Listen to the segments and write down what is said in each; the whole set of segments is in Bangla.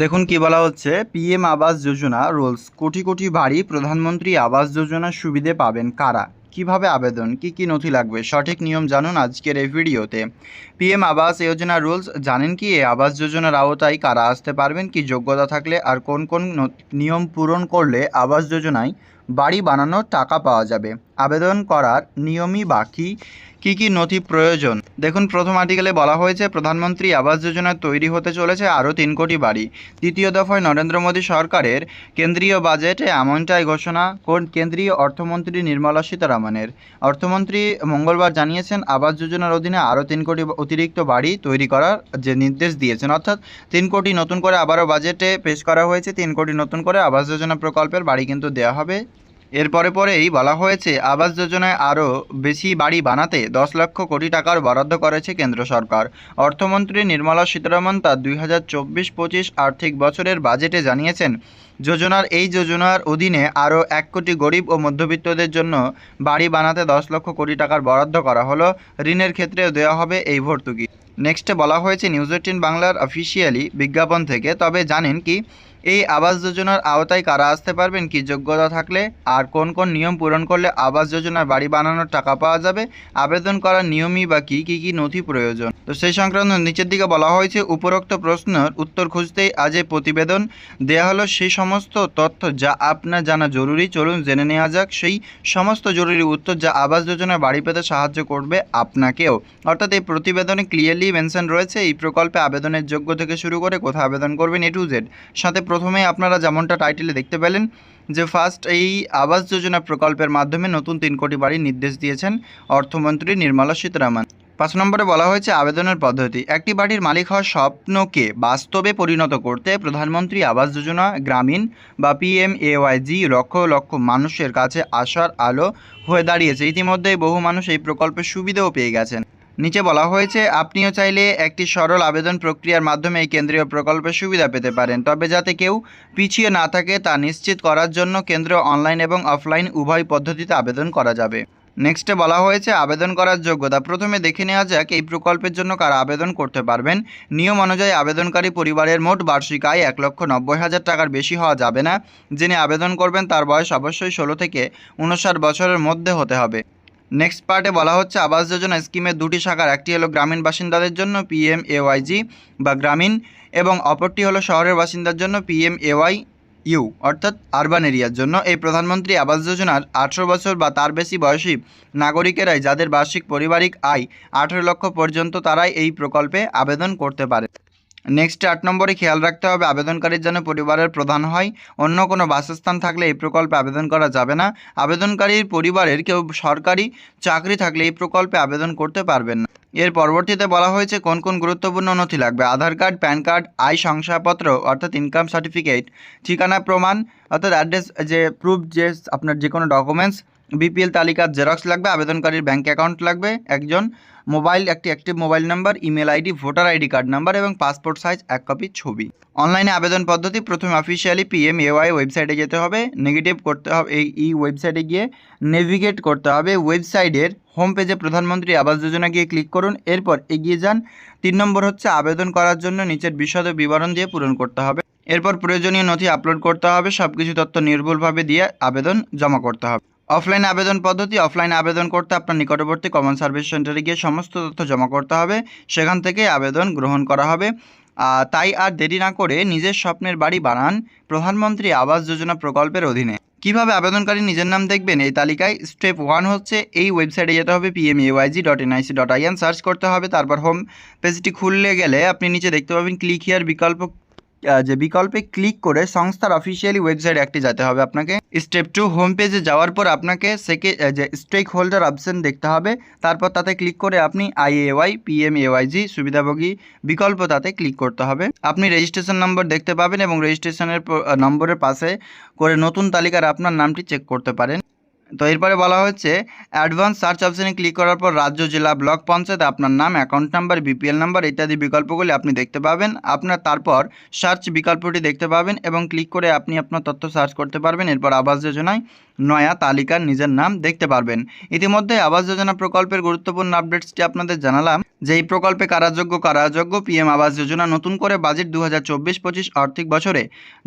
দেখুন কি বলা হচ্ছে পিএম আবাস যোজনা রুলস। কোটি কোটি বাড়ি প্রধানমন্ত্রী আবাস যোজনার সুবিধে পাবেন কারা? কীভাবে আবেদন? কি কি নথি লাগবে? সঠিক নিয়ম জানুন আজকের এই ভিডিওতে। পিএম আবাস যোজনা রুলস, জানেন কি এই আবাস যোজনার আওতায় কারা আসতে পারবেন? কি যোগ্যতা থাকলে আর কোন কোন নিয়ম পূরণ করলে আবাস যোজনায় বাড়ি বানানোর টাকা পাওয়া যাবে? আবেদন করার নিয়মই বাকি কি কি নথি প্রয়োজন? দেখুন, প্রথম আর্টিকেলে বলা হয়েছে, প্রধানমন্ত্রী আবাস যোজনা তৈরি হতে চলেছে আরও তিন কোটি বাড়ি। দ্বিতীয় দফায় নরেন্দ্র মোদী সরকারের কেন্দ্রীয় বাজেটে এমনটাই ঘোষণা কোন কেন্দ্রীয় অর্থমন্ত্রী নির্মলা সীতারামনের। অর্থমন্ত্রী মঙ্গলবার জানিয়েছেন, আবাস যোজনার অধীনে আরও তিন কোটি অতিরিক্ত বাড়ি তৈরি করার যে নির্দেশ দিয়েছেন, অর্থাৎ তিন কোটি নতুন করে আবারও বাজেটে পেশ করা হয়েছে, তিন কোটি নতুন করে আবাস যোজনা প্রকল্পের বাড়ি কিন্তু দেওয়া হবে। এরপরে পরেই বলা হয়েছে, আবাস যোজনায় আরও বেশি বাড়ি বানাতে দশ লক্ষ কোটি টাকার বরাদ্দ করেছে কেন্দ্র সরকার। অর্থমন্ত্রী নির্মলা সীতারামন তার দুই হাজার চব্বিশ পঁচিশ আর্থিক বছরের বাজেটে জানিয়েছেন, যোজনার এই যোজনার অধীনে আরও এক কোটি গরিব ও মধ্যবিত্তদের জন্য বাড়ি বানাতে দশ লক্ষ কোটি টাকার বরাদ্দ করা হলো। ঋণের ক্ষেত্রেও দেওয়া হবে এই ভর্তুকি। নেক্সটে বলা হয়েছে নিউজ এইটিন বাংলার অফিসিয়ালি বিজ্ঞাপন থেকে, তবে জানেন কি, এই আবাস যোজনার আওতায় কারা আসতে পারবেন, কি যোগ্যতা থাকলে, আর কোন কোন নিয়ম পূরণ করলে আবাস যোজনার বাড়ি বানানোর টাকা পাওয়া যাবে, আবেদন করার নিয়মই বা কী কী কী নথি প্রয়োজন? তো সেই সংক্রান্ত নিচের দিকে বলা হয়েছে, উপরোক্ত প্রশ্নের উত্তর খুঁজতেই আজ এই প্রতিবেদন দেয়া হলো, সেই সমস্ত তথ্য যা আপনার জানা জরুরি, চলুন জেনে নেওয়া যাক, সেই সমস্ত জরুরি উত্তর যা আবাস যোজনার বাড়ি পেতে সাহায্য করবে আপনাকেও। অর্থাৎ এই প্রতিবেদনে ক্লিয়ারলি মেনশন রয়েছে। এই প্রকল্পে আবেদনের যোগ্য থেকে শুরু করে কোথায় আবেদন করবেন এ টু জেড সাথে প্রথমেই আপনারা যেমনটা টাইটেলে দেখতে পেলেন, যে ফার্স্ট এই আবাস যোজনা প্রকল্পের মাধ্যমে নতুন তিন কোটি বাড়ির নির্দেশ দিয়েছেন অর্থমন্ত্রী নির্মলা সীতারামন। পাঁচ নম্বরে বলা হয়েছে আবেদনের পদ্ধতি। একটি বাড়ির মালিক হওয়ার স্বপ্নকে বাস্তবে পরিণত করতে প্রধানমন্ত্রী আবাস যোজনা, গ্রামীণ বা পিএম এওয়াইজি লক্ষ লক্ষ মানুষের কাছে আসার আলো হয়ে দাঁড়িয়েছে। ইতিমধ্যেই বহু মানুষ এই প্রকল্পের সুবিধাও পেয়ে গেছেন। নিচে বলা হয়েছে, আপনিও চাইলে একটি সরল আবেদন প্রক্রিয়ার মাধ্যমে এই কেন্দ্রীয় প্রকল্পের সুবিধা পেতে পারেন। তবে যাতে কেউ পিছিয়ে না থাকে, তা নিশ্চিত করার জন্য কেন্দ্র অনলাইন এবং অফলাইন উভয় পদ্ধতিতে আবেদন করা যাবে। নেক্সটে বলা হয়েছে, আবেদন করার যোগ্যতা। প্রথমে দেখে নেওয়া যাক, এই প্রকল্পের জন্য কারা আবেদন করতে পারবেন। নিয়ম অনুযায়ী আবেদনকারী পরিবারের মোট বার্ষিক আয় এক লক্ষ নব্বই হাজার টাকার বেশি হওয়া যাবে না। যিনি আবেদন করবেন, তার বয়স অবশ্যই ষোলো থেকে উনষাট বছরের মধ্যে হতে হবে। নেক্সট পার্টে বলা হচ্ছে আবাস যোজনা স্কিমের দুটি শাখার, একটি হলো গ্রামীণ বাসিন্দাদের জন্য পিএম এওয়াইজি বা গ্রামীণ এবং অপরটি হলো শহরের বাসিন্দার জন্য পিএম এওয়াই ইউ অর্থাৎ আরবান এরিয়ার জন্য। এই প্রধানমন্ত্রী আবাস যোজনার আঠেরো বছর বা তার বেশি বয়সী নাগরিকেরাই যাদের বার্ষিক পারিবারিক আয় আঠেরো লক্ষ পর্যন্ত তারাই এই প্রকল্পে আবেদন করতে পারে। নেক্সট আট নম্বরে খেয়াল রাখতে হবে, আবেদনকারীর যেন পরিবারের প্রধান হয়। অন্য কোনো বাসস্থান থাকলে এই প্রকল্পে আবেদন করা যাবে না। আবেদনকারীর পরিবারের কেউ সরকারি চাকরি থাকলে এই প্রকল্পে আবেদন করতে পারবেন না। এর পরবর্তীতে বলা হয়েছে, কোন কোন গুরুত্বপূর্ণ নথি লাগবে? আধার কার্ড, প্যান কার্ড আয় শংসাপত্র, অর্থাৎ ইনকাম সার্টিফিকেট ঠিকানা, প্রমাণ, অর্থাৎ অ্যাড্রেস যে প্রুফ যে আপনার যে কোনো ডকুমেন্টস বিপিএল তালিকার জেরক্স লাগবে, আবেদনকারীর ব্যাঙ্ক অ্যাকাউন্ট লাগবে, একজন মোবাইল একটি active mobile number email ID voter ID card number এবং পাসপোর্ট সাইজ এক কপি ছবি। অনলাইনে আবেদন পদ্ধতি প্রথমে অফিসিয়ালি পিএম এওয়াই ওয়েবসাইটে যেতে হবে নেগেটিভ করতে হবে, এই ই ওয়েবসাইটে গিয়ে নেভিগেট করতে হবে। ওয়েবসাইটের হোম পেজে প্রধানমন্ত্রী আবাস যোজনা গিয়ে ক্লিক করুন, এরপর এগিয়ে যান। তিন নম্বর হচ্ছে আবেদন করার জন্য নিচের বিশদ বিবরণ দিয়ে পূরণ করতে হবে। এরপর প্রয়োজনীয় নথি আপলোড করতে হবে সব কিছু তথ্য নির্ভুলভাবে দিয়ে আবেদন জমা করতে হবে। অফলাইন আবেদন পদ্ধতি অফলাইন আবেদন করতে আপনার নিকটবর্তী কমন সার্ভিস সেন্টারে গিয়ে সমস্ত তথ্য জমা করতে হবে। সেখান থেকে আবেদন গ্রহণ করা হবে। তাই আর দেরি না করে নিজের স্বপ্নের বাড়ি বানান প্রধানমন্ত্রী আবাস যোজনা প্রকল্পের অধীনে। কীভাবে আবেদনকারী নিজের নাম দেখবেন এই তালিকায়? স্টেপ ওয়ান হচ্ছে এই ওয়েবসাইটে যেতে হবে PMAYG dot NIC dot IN search করতে হবে, তারপর হোম পেজটি খুললে গেলে আপনি নিচে দেখতে পাবেন ক্লিক হিয়ার বিকল্প যে বিকল্পে ক্লিক করে সংস্থার অফিসিয়ালি ওয়েবসাইট একটি যেতে হবে আপনাকে। স্টেপ টু হোম পেজে যাওয়ার পর আপনাকে সেকে যে স্টেক হোল্ডার অপশন দেখতে হবে। তারপর তাতে ক্লিক করে আপনি আইএওয়াই পিএমএওয়াইজি সুবিধাভোগী বিকল্প তাতে ক্লিক করতে হবে। আপনি রেজিস্ট্রেশন নম্বর দেখতে পাবেন এবং রেজিস্ট্রেশনের নম্বরের পাশে করে নতুন তালিকার আপনার নামটি চেক করতে পারেন। তো এরপরে বলা হচ্ছে অ্যাডভান্স সার্চ অপশানে ক্লিক করার পর রাজ্য, জেলা ব্লক পঞ্চায়েত আপনার নাম অ্যাকাউন্ট নাম্বার বিপিএল নাম্বার ইত্যাদি বিকল্পগুলি আপনি দেখতে পাবেন। আপনার তারপর সার্চ বিকল্পটি দেখতে পাবেন এবং ক্লিক করে আপনি আপনার তথ্য সার্চ করতে পারবেন। এরপর আবাস যোজনায় নয়া তালিকার নিজের নাম দেখতে পারবেন। ইতিমধ্যে আবাস যোজনা প্রকল্পের গুরুত্বপূর্ণ আপডেটসটি আপনাদের জানালাম যে এই প্রকল্পে কারাযোগ্য কারাযোগ্য পিএম আবাস যোজনা নতুন করে বাজেট দু হাজার চব্বিশ পঁচিশ আর্থিক বছরে,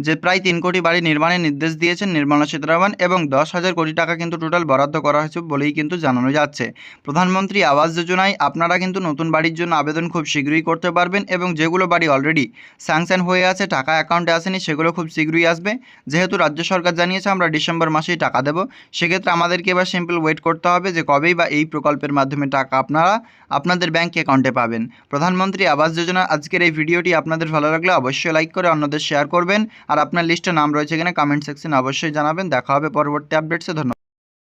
যে প্রায় তিন কোটি বাড়ি নির্মাণের নির্দেশ দিয়েছেন নির্মলা সীতারামন এবং দশ হাজার কোটি টাকা কিন্তু টোটাল বরাদ্দ করা হয়েছে বলেই কিন্তু জানানো যাচ্ছে। প্রধানমন্ত্রী আবাস যোজনায় আপনারা কিন্তু নতুন বাড়ির জন্য আবেদন খুব শীঘ্রই করতে পারবেন এবং যেগুলো বাড়ি অলরেডি স্যাংশন হয়ে আছে, টাকা অ্যাকাউন্টে আসেনি, সেগুলো খুব শীঘ্রই আসবে। যেহেতু রাজ্য সরকার জানিয়েছে, আমরা ডিসেম্বর মাসেই টাকা দেবো। সেক্ষেত্রে আমাদেরকে এবার সিম্পল ওয়েট করতে হবে যে কবেই বা এই প্রকল্পের মাধ্যমে টাকা আপনারা আপনাদের ব্যাঙ্ক অ্যাকাউন্টে পাবেন। প্রধানমন্ত্রী আবাস যোজনা, আজকের এই ভিডিওটি আপনাদের ভালো লাগলে অবশ্যই লাইক করে অন্যদের শেয়ার করবেন। আর আপনার লিস্টে নাম রয়েছে কিনা কমেন্ট সেকশনে অবশ্যই জানাবেন। দেখা হবে পরবর্তী আপডেটসে ধন্যবাদ।